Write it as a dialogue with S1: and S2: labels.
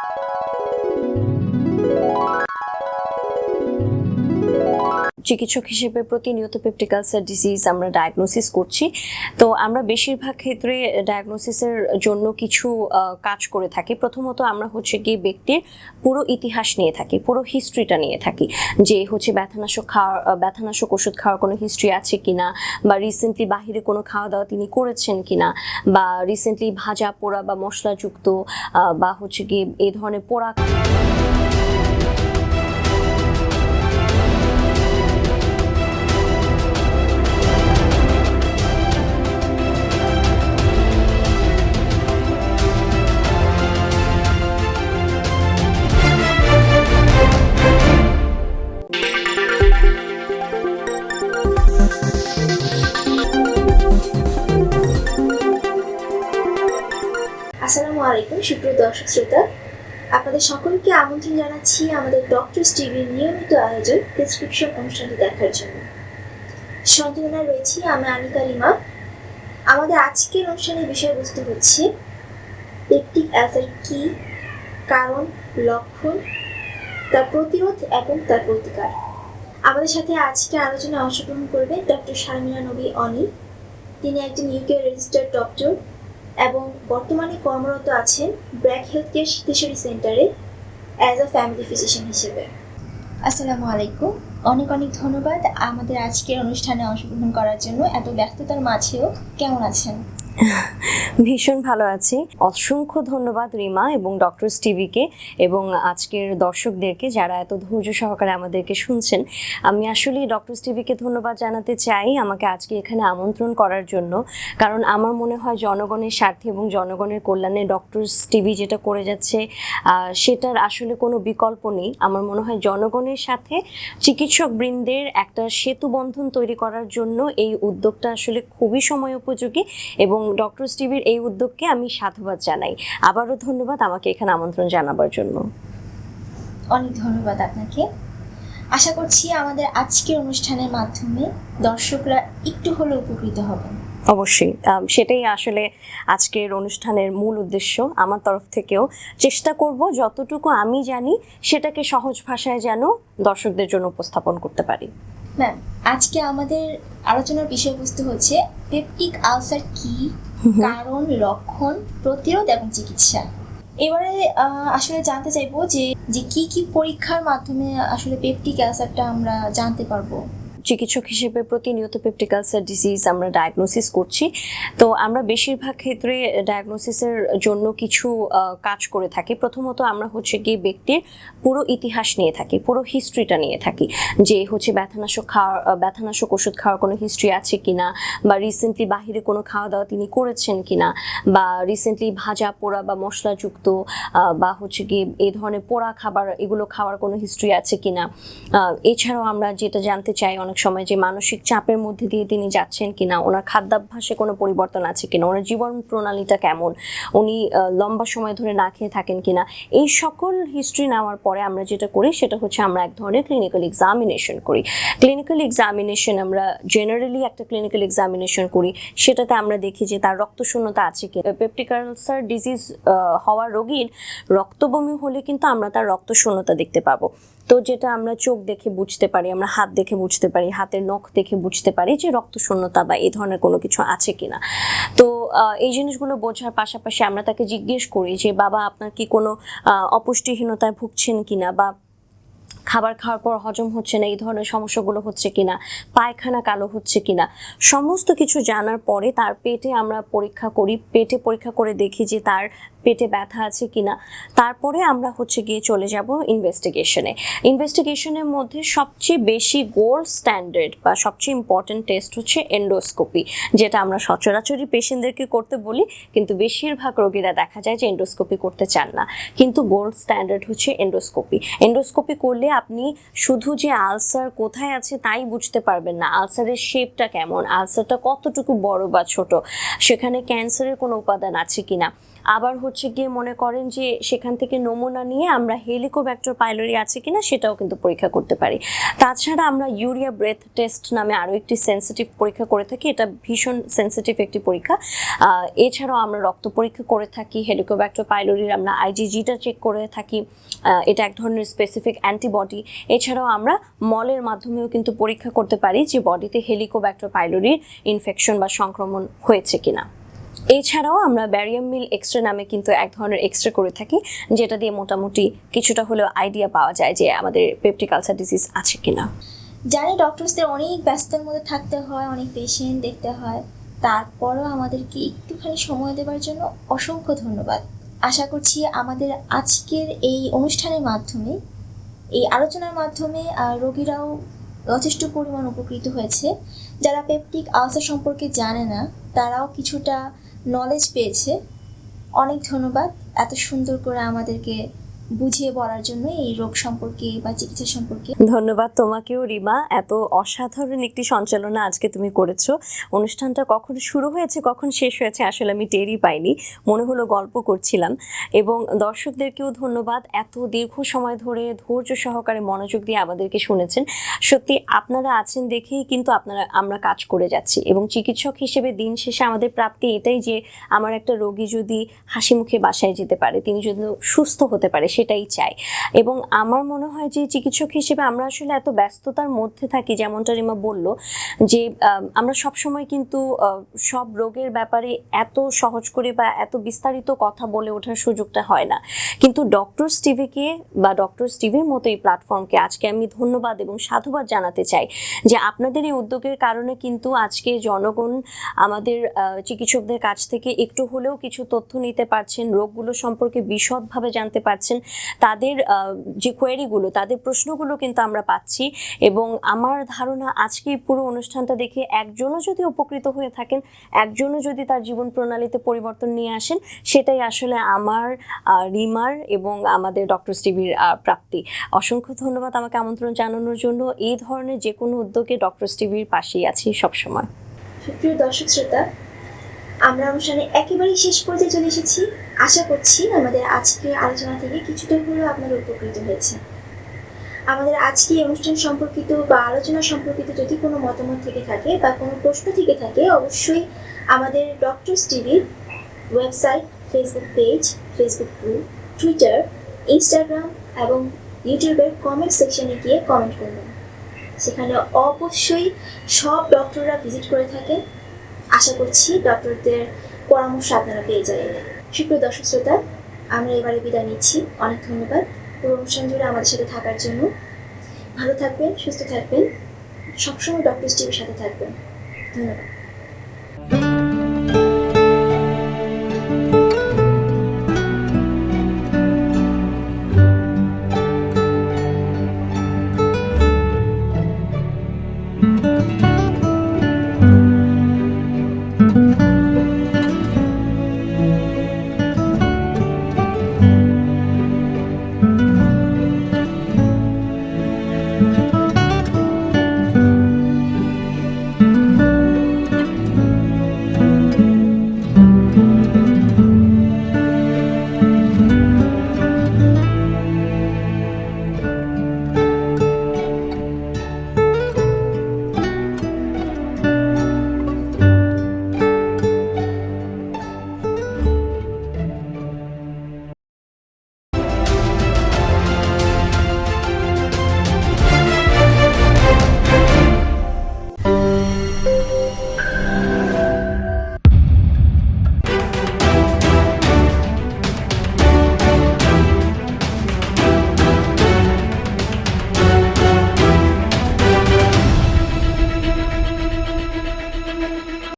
S1: Thank you চিকিৎসক হিসেবে প্রতিনিয়ত পেপটিক আলসার ডিজিজ আমরা ডায়াগনোসিস করছি। তো আমরা বেশিরভাগ ক্ষেত্রে ডায়াগনোসিসের জন্য কিছু কাজ করে থাকি। প্রথমত আমরা হচ্ছে কি ব্যক্তির পুরো ইতিহাস নিয়ে থাকি, পুরো হিস্ট্রিটা নিয়ে থাকি। যে হচ্ছে ব্যথানাশক খাওয়ার ব্যথানাশক ওষুধ খাওয়ার কোনো হিস্ট্রি আছে কি না বা রিসেন্টলি বাহিরে কোনো খাওয়া দাওয়া তিনি করেছেন কি না বা রিসেন্টলি ভাজা পোড়া বা মশলাযুক্ত বা হচ্ছে কি এই ধরনের পোড়া
S2: আসসালামু আলাইকুম সুপ্রিয় দর্শক শ্রোতা। আপনাদের সকলকে আমন্ত্রণ জানাচ্ছি আমাদের ডক্টর টিভির নিয়মিত আয়োজন প্রেসক্রিপশন অনুষ্ঠানটি দেখার জন্য। সঞ্চালনায় রয়েছি আমি আনিকা রিমা। আমাদের আজকের অনুষ্ঠানের বিষয়বস্তু হচ্ছে পেপটিক অ্যালসার কি, কারণ, লক্ষণ, তার প্রতিরোধ এবং তার প্রতিকার। আমাদের সাথে আজকে আলোচনায় অংশগ্রহণ করবেন ডক্টর শারমিনা নবী অনি। তিনি একজন ইউকে রেজিস্টার্ড ডক্টর এবং বর্তমানে কর্মরত আছেন ব্র্যাক হেলথ কেয়ার সিদ্ধেশ্বরী সেন্টারে অ্যাজ আ ফ্যামিলি ফিজিশিয়ান হিসেবে। আসসালামু আলাইকুম। অনেক অনেক ধন্যবাদ আমাদের আজকের অনুষ্ঠানে অংশগ্রহণ করার জন্য। এত ব্যস্ততার মাঝেও কেমন আছেন?
S1: ভীষণ ভালো আছি। অসংখ্য ধন্যবাদ রিমা এবং ডক্টর টিভিকে এবং আজকের দর্শকদেরকে যারা এত ধৈর্য সহকারে আমাদেরকে শুনছেন। আমি আসলে ডক্টর টিভিকে ধন্যবাদ জানাতে চাই আমাকে আজকে এখানে আমন্ত্রণ করার জন্য। কারণ আমার মনে হয় জনগণের স্বার্থে এবং জনগণের কল্যাণে ডক্টর টিভি যেটা করে যাচ্ছে সেটার আসলে কোনো বিকল্প নেই। আমার মনে হয় জনগণের সাথে চিকিৎসক বৃন্দের একটা সেতু বন্ধন তৈরি করার জন্য এই উদ্যোগটা আসলে খুবই সময় উপযোগী এবং ডক্টর টিভির এই উদ্যোগকে আমি সাধুবাদ জানাই। আবারও ধন্যবাদ আমাকে এখানে আমন্ত্রণ জানাবার জন্য।
S2: অনেক ধন্যবাদ আপনাকে। আশা করছি আমাদের আজকের অনুষ্ঠানের মাধ্যমে দর্শকরা একটু হলেও উপকৃত হবেন।
S1: অবশ্যই সেটাই আসলে আজকের অনুষ্ঠানের মূল উদ্দেশ্য। আমার তরফ থেকেও চেষ্টা করব যতটুকু আমি জানি সেটাকে সহজ ভাষায় যেন দর্শকদের জন্য উপস্থাপন করতে পারি।
S2: ম্যাম আজকে আমাদের আলোচনার বিষয়বস্তু হচ্ছে পেপটিক আলসার কি কারণ লক্ষণ প্রতিরোধ এবং চিকিৎসা। এবারে আসলে জানতে চাইব যে যে কি কি পরীক্ষার মাধ্যমে আসলে পেপটিক আলসারটা আমরা জানতে পারব?
S1: চিকিৎসক হিসেবে প্রতিনিয়ত পেপটিক আলসার ডিজিজ আমরা ডায়াগনোসিস করছি। তো আমরা বেশিরভাগ ক্ষেত্রে ডায়াগনোসিসের জন্য কিছু কাজ করে থাকি। প্রথমত আমরা হচ্ছে কি ব্যক্তির পুরো ইতিহাস নিয়ে থাকি, পুরো হিস্ট্রিটা নিয়ে থাকি। যে হচ্ছে ব্যথানাশক খাওয়ার ব্যথানাশক ওষুধ খাওয়ার কোনো হিস্ট্রি আছে কিনা, বা রিসেন্টলি বাহিরে কোনো খাওয়া দাওয়া তিনি করেছেন কিনা, বা রিসেন্টলি ভাজা, পোড়া, বা মশলাযুক্ত বা হচ্ছে কি এই ধরনের পোড়া খাবার, এগুলো খাওয়ার কোনো হিস্ট্রি আছে কিনা। এছাড়াও আমরা যেটা জানতে চাই, অনেক সময় যে মানসিক চাপের মধ্যে দিয়ে তিনি যাচ্ছেন কিনা, ওনার খাদ্যাভ্যাসে কোনো পরিবর্তন আছে কিনা, ওনার জীবন প্রণালীটা কেমন, উনি লম্বা সময় ধরে না খেয়ে থাকেন কিনা, এই সকল হিস্ট্রি নেওয়ার পরে আমরা যেটা করি সেটা হচ্ছে আমরা এক ধরনের ক্লিনিক্যাল এক্সামিনেশন করি। ক্লিনিক্যাল এক্সামিনেশন আমরা জেনারেলি একটা ক্লিনিক্যাল এক্সামিনেশন করি, সেটাতে আমরা দেখি যে তার রক্তশূন্যতা আছে কি পেপটিক আলসার ডিজিজ হওয়া রোগীর রক্তবমি হলে কিন্তু আমরা তার রক্তশূন্যতা দেখতে পাবো। তো যেটা আমরা চোখ দেখে বুঝতে পারি, আমরা হাত দেখে বুঝতে পারি, হাতের নখ দেখে বুঝতে পারি যে রক্তশূন্যতা বা এই ধরনের কোনো কিছু আছে কিনা। তো এই জিনিসগুলো বোঝার পাশাপাশি আমরা তাকে জিজ্ঞেস করি যে, বাবা, আপনার কি কোনো অপুষ্টিহীনতায় ভুগছেন কিনা বা খাবার খাওয়ার পর হজম হচ্ছে না, এই ধরনের সমস্যাগুলো হচ্ছে কিনা, পায়খানা কালো হচ্ছে কিনা? সমস্ত কিছু জানার পরে তার পেটে আমরা পরীক্ষা করি, পেটে পরীক্ষা করে দেখি যে তার পেটে ব্যথা আছে কিনা, তারপরে আমরা হচ্ছে গিয়ে চলে যাব ইনভেস্টিগেশনে ইনভেস্টিগেশনের মধ্যে সবচেয়ে বেশি গোল্ড স্ট্যান্ডার্ড বা সবচেয়ে ইম্পর্ট্যান্ট টেস্ট হচ্ছে এন্ডোস্কোপি যেটা আমরা সচরাচরই পেশেন্টদেরকে করতে বলি, কিন্তু বেশিরভাগ রোগীরা দেখা যায় যে এন্ডোস্কোপি করতে চান না। কিন্তু গোল্ড স্ট্যান্ডার্ড হচ্ছে এন্ডোস্কোপি এন্ডোস্কোপি করলে আপনি শুধু যে আলসার কোথায় আছে তাই বুঝতে পারবেন না আলসারের শেপটা কেমন আলসারটা কতটুকু বড় বা ছোট, সেখানে ক্যান্সারের কোনো উপাদান আছে কিনা। আবার হচ্ছে গিয়ে মনে করেন যে সেখান থেকে নমুনা নিয়ে আমরা হেলিকোব্যাক্টর পাইলরি আছে কিনা সেটাও কিন্তু পরীক্ষা করতে পারি। তাছাড়া আমরা ইউরিয়া ব্রেথ টেস্ট নামে আরও একটি সেন্সিটিভ পরীক্ষা করে থাকি। এটা ভীষণ সেন্সিটিভ একটি পরীক্ষা। এছাড়াও আমরা রক্ত পরীক্ষা করে থাকি, হেলিকোব্যাক্টর পাইলরির আমরা আইজিজিটা চেক করে থাকি। এটা এক ধরনের স্পেসিফিক অ্যান্টিবডি এছাড়াও আমরা মলের মাধ্যমেও কিন্তু পরীক্ষা করতে পারি যে বডিতে হেলিকোব্যাক্টর পাইলরির ইনফেকশন বা সংক্রমণ হয়েছে কিনা। এছাড়াও আমরা ব্যারিয়াম মিল এক্সরে নামে কিন্তু এক ধরনের এক্সরে করে থাকি, যেটা দিয়ে মোটামুটি কিছুটা হলেও আইডিয়া পাওয়া যায় যে আমাদের পেপটিক আলসার ডিজিজ আছে কিনা।
S2: জানি ডক্টরসদের অনেক ব্যস্ততার মধ্যে থাকতে হয়, অনেক পেশেন্ট দেখতে হয়, তারপরও আমাদেরকে একটুখানি সময় দেওয়ার জন্য অসংখ্য ধন্যবাদ। আশা করছি আমাদের আজকের এই অনুষ্ঠানের মাধ্যমে, এই আলোচনার মাধ্যমে রোগীরাও যথেষ্ট পরিমাণ উপকৃত হয়েছে। যারা পেপটিক আলসার সম্পর্কে জানে না, তারাও কিছুটা নলেজ পেয়েছে। অনেক ধন্যবাদ। এত সুন্দর করে আমাদেরকে বুঝিয়ে বলার জন্য এই রোগ সম্পর্কে বা চিকিৎসা সম্পর্কে।
S1: ধন্যবাদ তোমাকেও, রিমা। এত অসাধারণ একটি সঞ্চালনা আজকে তুমি করেছ। অনুষ্ঠানটা কখন শুরু হয়েছে, কখন শেষ হয়েছে আসলে আমি টেরই পাইনি। মনে হলো গল্প করছিলাম। এবং দর্শকদেরকেও ধন্যবাদ। এত দীর্ঘ সময় ধরে ধৈর্য সহকারে মনোযোগ দিয়ে আমাদেরকে শুনেছেন। সত্যি আপনারা আছেন দেখেই কিন্তু আপনারা, আমরা কাজ করে যাচ্ছি। এবং চিকিৎসক হিসেবে দিন শেষে আমাদের প্রাপ্তি এটাই যে, আমার একটা রোগী যদি হাসি মুখে বাসায় যেতে পারে, তিনি যদি সুস্থ হতে পারে সেটাই চাই। এবং আমার মনে হয় যে চিকিৎসক হিসেবে আমরা আসলে এত ব্যস্ততার মধ্যে থাকি, যেমনটা রিমা বলল, যে আমরা সব সময় কিন্তু সব রোগের ব্যাপারে এত সহজ করে বা এত বিস্তারিত কথা বলে ওঠার সুযোগটা হয় না। কিন্তু ডক্টর স্টিভিকে বা ডক্টর স্টিভির মতো এই প্ল্যাটফর্মকে আজকে আমি ধন্যবাদ এবং সাধুবাদ জানাতে চাই যে আপনাদের এই উদ্যোগের কারণে কিন্তু আজকে জনগণ আমাদের চিকিৎসকদের কাছ থেকে একটু হলেও কিছু তথ্য নিতে পারছেন, রোগগুলো সম্পর্কে বিশদভাবে জানতে পারছেন। তাদের যে কোয়েরিগুলো তাদের প্রশ্নগুলো কিন্তু আমরা পাচ্ছি এবং আমার ধারণা আজকে পুরো অনুষ্ঠানটা দেখে একজনও যদি উপকৃত হয়ে থাকেন, একজনও যদি তার জীবন প্রণালীতে পরিবর্তন নিয়ে আসেন, সেটাই আসলে আমার রিমার এবং আমাদের ডক্টর স্টিভির প্রাপ্তি। অসংখ্য ধন্যবাদ আমাকে আমন্ত্রণ জানানোর জন্য। এই ধরনের যে কোনো উদ্যোগে ডক্টর স্টিভির পাশেই আছি সবসময়।
S2: সুপ্রিয় দর্শক শ্রোতা আমরা অনুষ্ঠানে একেবারেই শেষ পর্যায়ে চলে এসেছি। আশা করছি আমাদের আজকের আলোচনা থেকে কিছুটা হলেও আপনারা উপকৃত হয়েছে আমাদের আজকে অনুষ্ঠান সম্পর্কিত বা আলোচনা সম্পর্কিত যদি কোনো মতামত থেকে থাকে বা কোনো প্রশ্ন থেকে থাকে, অবশ্যই আমাদের ডক্টরস টিভির website, Facebook page, Facebook group, Twitter, Instagram এবং ইউটিউবের কমেন্ট সেকশনে গিয়ে কমেন্ট করবেন। সেখানে অবশ্যই সব ডক্টররা ভিজিট করে থাকেন। আশা করছি ডক্টরদের পরামর্শ আপনারা পেয়ে যাবেন। সুপ্রিয় দর্শক শ্রোতা, আমরা এবারে বিদায় নিচ্ছি। অনেক ধন্যবাদ। পুরো অনুষ্ঠান জুড়ে আমাদের সাথে থাকার জন্য। ভালো থাকবেন, সুস্থ থাকবেন। সবসময় ডক্টর টিভির সাথে থাকবেন। ধন্যবাদ।